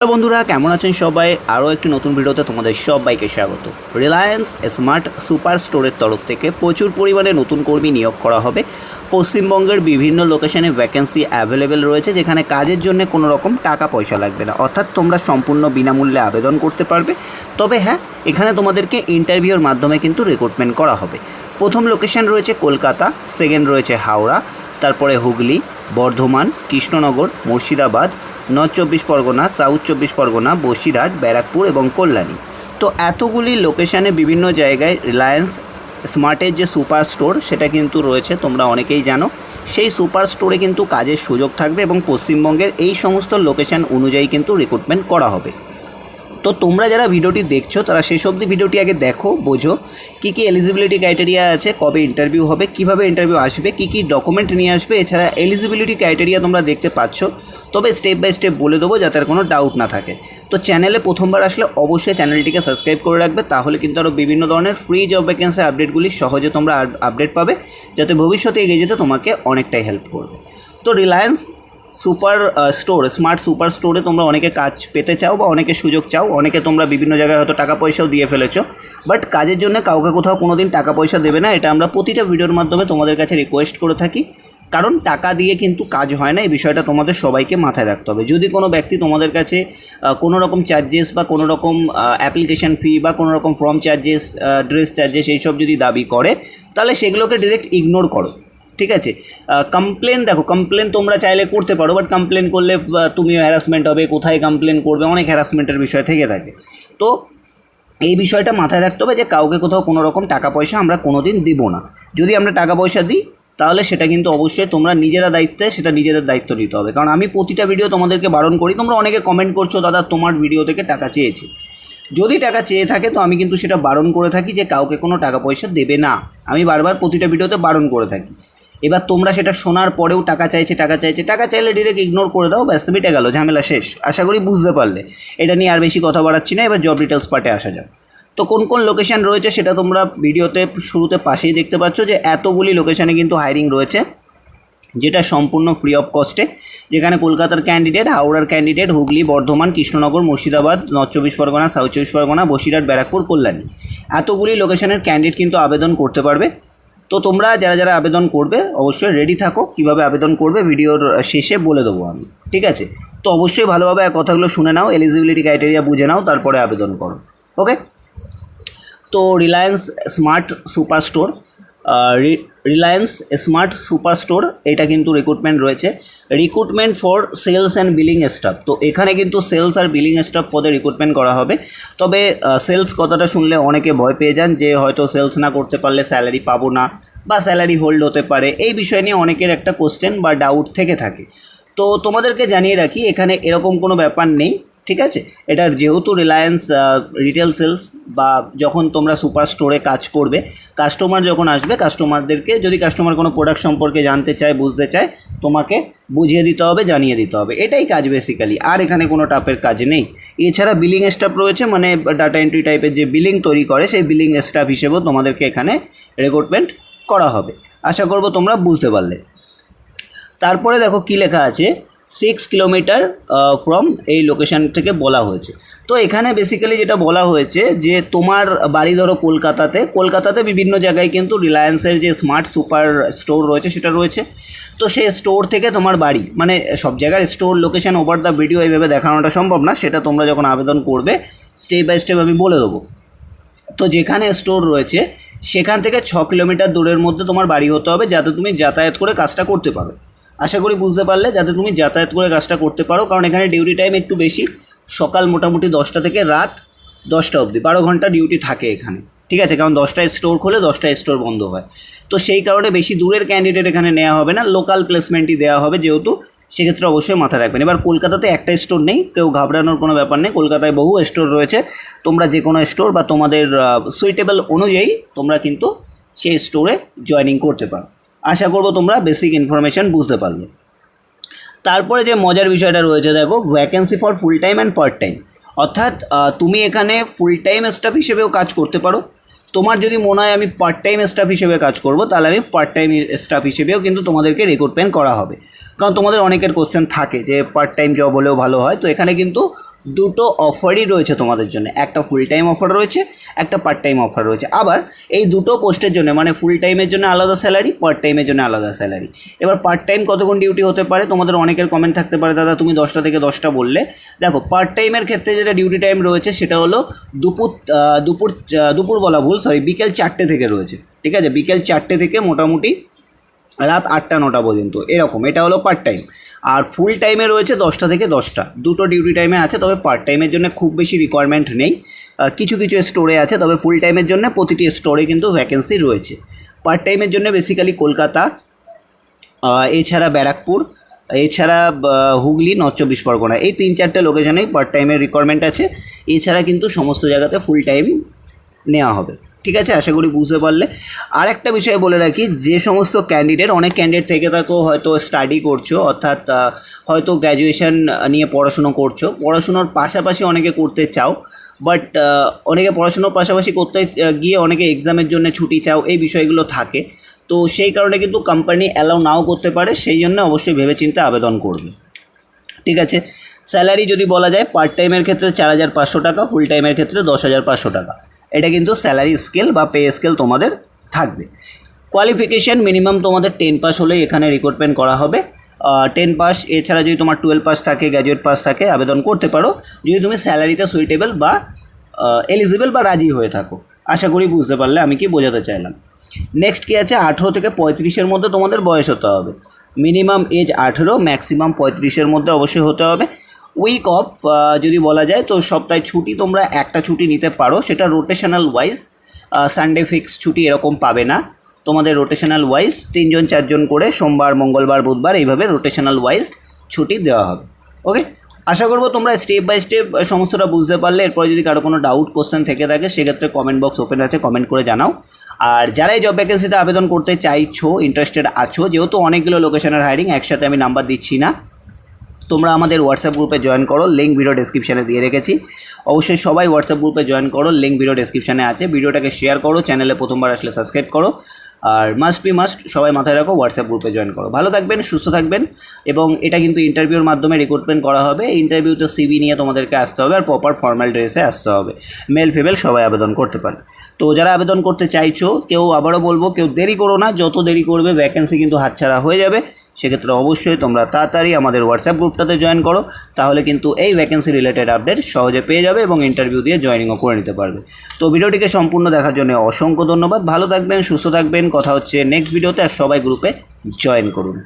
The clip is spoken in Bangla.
হ্যালো বন্ধুরা, কেমন আছেন সবাই? আরও একটি নতুন ভিডিওতে তোমাদের সবাইকে স্বাগত। রিলায়েন্স স্মার্ট সুপার স্টোরের তরফ থেকে প্রচুর পরিমাণে নতুন কর্মী নিয়োগ করা হবে। পশ্চিমবঙ্গের বিভিন্ন লোকেশনে ভ্যাকেন্সি অ্যাভেলেবেল রয়েছে, যেখানে কাজের জন্য কোনো রকম টাকা পয়সা লাগবে না। অর্থাৎ তোমরা সম্পূর্ণ বিনামূল্যে আবেদন করতে পারবে। তবে হ্যাঁ এখানে তোমাদেরকে ইন্টারভিউর মাধ্যমে কিন্তু রিক্রুটমেন্ট করা হবে। প্রথম লোকেশন রয়েছে কলকাতা সেকেন্ড রয়েছে হাওড়া তারপরে হুগলি, বর্ধমান, কৃষ্ণনগর, মুর্শিদাবাদ, নর্থ চব্বিশ পরগনা, সাউথ চব্বিশ পরগনা, বসিরহাট, ব্যারাকপুর এবং কল্যাণী। তো এতগুলি লোকেশানে বিভিন্ন জায়গায় রিলায়েন্স স্মার্টের যে সুপার স্টোর সেটা কিন্তু রয়েছে, তোমরা অনেকেই জানো। সেই সুপার স্টোরে কিন্তু কাজের সুযোগ থাকবে এবং পশ্চিমবঙ্গের এই সমস্ত লোকেশন অনুযায়ী কিন্তু রিক্রুটমেন্ট করা হবে। তো তোমরা যারা ভিডিওটি দেখছ, তারা শেষ অবধি ভিডিওটি আগে দেখো, বোঝো কী কী এলিজিবিলিটি ক্রাইটেরিয়া আছে, কবে ইন্টারভিউ হবে, কীভাবে ইন্টারভিউ আসবে, কী কী ডকুমেন্ট নিয়ে আসবে, এছাড়া এলিজিবিলিটি ক্রাইটেরিয়া তোমরা দেখতে পাচ্ছ। তবে স্টেপ বাই স্টেপ বলে দেবো যাতে আর কোনো ডাউট না থাকে। তো চ্যানেলে প্রথমবার আসলে অবশ্যই চ্যানেলটিকে সাবস্ক্রাইব করে রাখবে, তাহলে কিন্তু আরও বিভিন্ন ধরনের ফ্রি জব ভ্যাকেন্সি আপডেটগুলি সহজে তোমরা আপডেট পাবে, যাতে ভবিষ্যতে এগিয়ে যেতে তোমাকে অনেকটাই হেল্প করবে। তো Reliance super store smart super স্টোরে তোমরা অনেকে কাজ পেতে চাও বা অনেকে সুযোগ চাও, অনেকে তোমরা বিভিন্ন জায়গায় হয়তো টাকা পয়সাও দিয়ে ফেলেছো বাট কাজের জন্য কাউকে কোথাও কোনো দিন টাকা পয়সা দেবে না, এটা আমরা প্রতিটা ভিডিওর মাধ্যমে তোমাদের কাছে রিকোয়েস্ট করে থাকি, কারণ টাকা দিয়ে কিন্তু কাজ হয় না, এই বিষয়টা তোমাদের সবাইকে মাথায় রাখতে হবে। যদি কোনো ব্যক্তি তোমাদের কাছে কোনো রকম চার্জেস বা কোনো রকম অ্যাপ্লিকেশন ফি বা কোনো রকম ফর্ম চার্জেস ড্রেস চার্জেস এইসব যদি দাবি করে, তাহলে সেগুলোকে ডিরেক্ট ইগনোর করো। ঠিক আছে? কমপ্লেন দেখো কমপ্লেন তোমরা চাইলে করতে পারো বাট কমপ্লেন করলে তুমিও হ্যারাসমেন্ট হবে, কোথায় কমপ্লেন করবে, অনেক হ্যারাসমেন্টের বিষয় থেকে থাকে। তো এই বিষয়টা মাথায় রাখতে হবে যে, কাউকে কোথাও কোনো রকম টাকা পয়সা আমরা কোনো দিন দিব না। যদি আমরা টাকা পয়সা দিই, তাহলে সেটা কিন্তু অবশ্যই তোমরা নিজেরা দায়িত্বে, সেটা নিজেদের দায়িত্ব নিতে হবে। কারণ আমি প্রতিটা ভিডিও তোমাদেরকে বারণ করি, তোমরা অনেকে কমেন্ট করছ, দাদা, তোমার ভিডিও থেকে টাকা চেয়েছে। যদি টাকা চেয়ে থাকে, তো আমি কিন্তু সেটা বারণ করে থাকি যে, কাউকে কোনো টাকা পয়সা দেবে না। আমি বারবার প্রতিটা ভিডিওতে বারণ করে থাকি। এবার তোমরা সেটা শোনার পরেও টাকা চাইছে টাকা চাইছে, টাকা চাইলে ডিরেক্ট ইগনোর করে দাও, ব্যাস, মিটে গেল, ঝামেলা শেষ। আশা করি বুঝতে পারলে। এটা নিয়ে আর বেশি কথা বাড়াচ্ছি না, এবার জব ডিটেলস পার্টে আসা যাক। তো কোন কোন লোকেশান রয়েছে সেটা তোমরা ভিডিওতে, শুরুতে পাশেই দেখতে পাচ্ছ যে এতগুলি লোকেশানে কিন্তু হায়ারিং রয়েছে, যেটা সম্পূর্ণ ফ্রি অফ কস্টে যেখানে কলকাতার ক্যান্ডিডেট হাওড়ার ক্যান্ডিডেট হুগলি, বর্ধমান, কৃষ্ণনগর, মুর্শিদাবাদ নর্থ চব্বিশ পরগনা সাউথ চব্বিশ পরগনা, বসিরহাট, ব্যারাকপুর, কল্যাণী। এতগুলি লোকেশনের ক্যান্ডিডেট কিন্তু আবেদন করতে পারবে। তো তোমরা যারা যারা আবেদন করবে, অবশ্যই রেডি থাকো কীভাবে আবেদন করবে, ভিডিওর শেষে বলে দেবো আমি, ঠিক আছে? তো অবশ্যই ভালোভাবে কথাগুলো শুনে নাও এলিজিবিলিটি ক্রাইটেরিয়া বুঝে নাও, তারপরে আবেদন করো ওকে তো Reliance smart super store Reliance smart super store এটা কিন্তু রিক্রুটমেন্ট রয়েছে। Recruitment for sales and billing staff তো এখানে কিন্তু সেলস আর বিলিং স্টাফ পদে রিক্রুটমেন্ট করা হবে। তবে সেলস কথাটা শুনলে অনেকে ভয় পেয়ে যান যে হয়তো সেলস না করতে পারলে স্যালারি পাবো না বা স্যালারি হোল্ড হতে পারে। এই বিষয় নিয়ে অনেকের একটা কোশ্চেন বা ডাউট থেকে থাকে। তো তোমাদেরকে জানিয়ে রাখি, এখানে এরকম কোনো ব্যাপার নেই। ঠিক আছে? এটার যেহেতু রিলায়েন্স রিটেল সেলস বা যখন তোমরা সুপার স্টোরে কাজ করবে কাস্টমার যখন আসবে কাস্টমারদেরকে যদি কাস্টমার কোনো প্রোডাক্ট সম্পর্কে জানতে চায়, বুঝতে চায়, তোমাকে বুঝিয়ে দিতে হবে, জানিয়ে দিতে হবে। এটাই কাজ বেসিক্যালি আর এখানে কোনো টাপের কাজ নেই। এছাড়া বিলিং স্টাফ রয়েছে মানে ডাটা এন্ট্রি টাইপের যে বিলিং তৈরি করে, সেই বিলিং স্টাফ হিসেবেও তোমাদেরকে এখানে রিক্রুটমেন্ট করা হবে। আশা করব তোমরা বুঝতে পারলে। তারপরে দেখো কী লেখা আছে? সিক্স কিলোমিটার ফ্রম এই লোকেশন থেকে বলা হয়েছে। তো এখানে বেসিক্যালি যেটা বলা হয়েছে যে তোমার বাড়ি ধরো কলকাতাতে কলকাতাতে বিভিন্ন জায়গায় কিন্তু রিলায়েন্সের যে স্মার্ট সুপার স্টোর রয়েছে সেটা রয়েছে। তো সেই স্টোর থেকে তোমার বাড়ি মানে সব জায়গার store location over the video এইভাবে দেখানোটা সম্ভব না, সেটা তোমরা যখন আবেদন করবে স্টেপ বাই স্টেপ আমি বলে দেবো। তো যেখানে স্টোর রয়েছে, সেখান থেকে ছ কিলোমিটার দূরের মধ্যে তোমার বাড়ি হতে হবে, যাতে তুমি যাতায়াত করে কাজটা করতে পারো। আশা করি বুঝতে পারলে, যাতে তুমি যাতায়াত করে কাজটা করতে পারো, কারণ এখানে ডিউটি টাইম একটু বেশি। সকাল মোটামুটি দশটা থেকে রাত দশটা অবধি, বারো ঘণ্টা ডিউটি থাকে এখানে। ঠিক আছে, কারণ দশটায় স্টোর খোলে দশটায় স্টোর বন্ধ হয়। তো সেই কারণে বেশি দূরের ক্যান্ডিডেট এখানে নেওয়া হবে না লোকাল প্লেসমেন্টই দেওয়া হবে যেহেতু, সেক্ষেত্রে অবশ্যই মাথায় রাখবেন। এবার কলকাতাতে একটা স্টোর নেই, কেউ ঘাবড়ানোর কোনো ব্যাপার নেই, কলকাতায় বহু স্টোর রয়েছে। তোমরা যে কোনো স্টোর বা তোমাদের সুইটেবল অনুযায়ী তোমরা কিন্তু সেই স্টোরে জয়েনিং করতে পারো। আশা করব তোমরা বেসিক ইনফরমেশান বুঝতে পারবে। তারপরে যে মজার বিষয়টা রয়েছে, দেখো vacancy for full time and part time অর্থাৎ তুমি এখানে ফুল টাইম স্টাফ হিসেবেও কাজ করতে পারো। তোমার যদি মনে হয় আমি পার্ট টাইম স্টাফ হিসেবে কাজ করব, তাহলে আমি পার্ট টাইম স্টাফ হিসেবেও কিন্তু তোমাদেরকে রিক্রুটমেন্ট করা হবে। কারণ তোমাদের অনেকের কোশ্চেন থাকে যে পার্ট টাইম জব হলেও ভালো হয়, তো এখানে কিন্তু দুটো অফারই রয়েছে তোমাদের জন্য। একটা ফুল টাইম অফার রয়েছে, একটা পার্ট টাইম অফার রয়েছে। আবার এই দুটো পোস্টের জন্য মানে ফুল টাইমের জন্য আলাদা স্যালারি পার্ট টাইমের জন্য আলাদা স্যালারি এবার পার্ট টাইম কতক্ষণ ডিউটি হতে পারে? তোমাদের অনেকের কমেন্ট থাকতে পারে, দাদা, তুমি দশটা থেকে দশটা বললে। দেখো পার্ট টাইমের ক্ষেত্রে যেটা ডিউটি টাইম রয়েছে, সেটা হলো দুপুর দুপুর দুপুর বলা ভুল সরি বিকেল চারটে থেকে রয়েছে। ঠিক আছে? বিকেল চারটে থেকে মোটামুটি রাত আটটা, নটা পর্যন্ত। এরকম, এটা হলো পার্ট টাইম আর ফুল টাইমে রয়েছে দশটা থেকে দশটা। দুটো ডিউটি টাইমে আছে, তবে পার্ট টাইমের জন্য খুব বেশি রিকোয়ারমেন্ট নেই। কিছু কিছু স্টোরে আছে, তবে ফুল টাইমের জন্য প্রতিটি স্টোরে কিন্তু ভ্যাকেন্সি রয়েছে। পার্ট টাইমের জন্য বেসিক্যালি কলকাতা এছাড়া ব্যারাকপুর, এছাড়া হুগলি নর্থ চব্বিশ পরগনা এই তিন চারটে লোকেশনেই পার্ট টাইমের রিকোয়ারমেন্ট আছে। এছাড়া কিন্তু সমস্ত জায়গাতে ফুল টাইম নেওয়া হবে। ঠিক আছে? আশা করি বুঝতে পারলে। আর একটা বিষয় বলে রাখি, যে সমস্ত ক্যান্ডিডেট অনেক ক্যান্ডিডেট থেকে থাকো হয়তো স্টাডি করছ, অর্থাৎ হয়তো গ্র্যাজুয়েশন নিয়ে পড়াশুনো করছ। পড়াশুনোর পাশাপাশি অনেকে করতে চাও বাট অনেকে পড়াশুনোর পাশাপাশি করতে গিয়ে অনেকে এক্সামের জন্য ছুটি চাও, এই বিষয়গুলো থাকে। তো সেই কারণে কিন্তু কোম্পানি অ্যালাউ নাও করতে পারে, সেই জন্য অবশ্যই ভেবেচিন্তে আবেদন করবে। ঠিক আছে? স্যালারি যদি বলা যায় পার্ট টাইমের ক্ষেত্রে চার হাজার পাঁচশো টাকা ফুল টাইমের ক্ষেত্রে দশ হাজার পাঁচশো টাকা। এটা কিন্তু স্যালারি স্কেল বা পে স্কেল তোমাদের থাকবে। কোয়ালিফিকেশান মিনিমাম তোমাদের টেন পাস হলেই এখানে রিক্রুটমেন্ট করা হবে। টেন পাস এছাড়া যদি তোমার টুয়েলভ পাস থাকে গ্র্যাজুয়েট পাস থাকে, আবেদন করতে পারো। যদি তুমি স্যালারিতে সুইটেবল বা এলিজিবল বা রাজি হয়ে থাকো। আশা করি বুঝতে পারলে, আমি কি বোঝাতে চাইলাম। নেক্সট কী আছে? আঠেরো থেকে পঁয়ত্রিশের মধ্যে তোমাদের বয়স হতে হবে। মিনিমাম এজ আঠেরো ম্যাক্সিমাম পঁয়ত্রিশের মধ্যে অবশ্যই হতে হবে। উইক অফ যদি বলা যায়, তো সপ্তাহে ছুটি তোমরা একটা ছুটি নিতে পারো। সেটা রোটেশনাল ওয়াইজ সানডে ফিক্স ছুটি এরকম পাবে না। তোমাদের রোটেশনাল ওয়াইজ তিনজন, চারজন করে সোমবার, মঙ্গলবার, বুধবার এইভাবে রোটেশনাল ওয়াইজ ছুটি দেওয়া হবে। ওকে আশা করব তোমরা স্টেপ বাই স্টেপ সমস্তটা বুঝতে পারলে। এরপরে যদি কারও কোনো ডাউট কোশ্চেন থেকে থাকে, সেক্ষেত্রে কমেন্ট বক্স ওপেন আছে কমেন্ট করে জানাও। আর যারা এই জব ভ্যাকেন্সিতে আবেদন করতে চাইছো ইন্টারেস্টেড আছো, যেহেতু অনেকগুলো লোকেশনের হায়ারিং একসাথে আমি নাম্বার দিচ্ছি না। তোমরা আমাদের হোয়াটসঅ্যাপ গ্রুপে জয়েন করো লিঙ্ক ভিডিও ডেসক্রিপশানে দিয়ে রেখেছি। অবশ্যই সবাই হোয়াটসঅ্যাপ গ্রুপে জয়েন করো লিঙ্ক ভিডিও ডেসক্রিপশানে আছে। ভিডিওটাকে শেয়ার করো চ্যানেলে প্রথমবার আসলে সাবস্ক্রাইব করো। আর মাস্ট বি মাস্ট সবাই মাথায় রাখো হোয়াটসঅ্যাপ গ্রুপে জয়েন করো। ভালো থাকবেন, সুস্থ থাকবেন, এবং এটা কিন্তু ইন্টারভিউর মাধ্যমে রিক্রুটমেন্ট করা হবে। ইন্টারভিউতে সিবি নিয়ে তোমাদেরকে আসতে হবে, আর প্রপার ফর্মাল ড্রেসে আসতে হবে। মেল ফিমেল সবাই আবেদন করতে পারে তো যারা আবেদন করতে চাইছো, কেউ আবারও বলব, কেউ দেরি করো না। যত দেরি করবে ভ্যাকেন্সি কিন্তু হাতছাড়া হয়ে যাবে। সেক্ষেত্রে অবশ্যই তোমরা তাড়াতাড়ি আমাদের হোয়াটসঅ্যাপ গ্রুপটাতে জয়েন করো, তাহলে কিন্তু এই ভ্যাকেন্সি রিলেটেড আপডেট সহজে পেয়ে যাবে এবং ইন্টারভিউ দিয়ে জয়েনিংও করে নিতে পারবে। তো ভিডিওটিকে সম্পূর্ণ দেখার জন্য অসংখ্য ধন্যবাদ, ভালো থাকবেন, সুস্থ থাকবেন, কথা হচ্ছে নেক্সট ভিডিওতে আর সবাই গ্রুপে জয়েন করুন।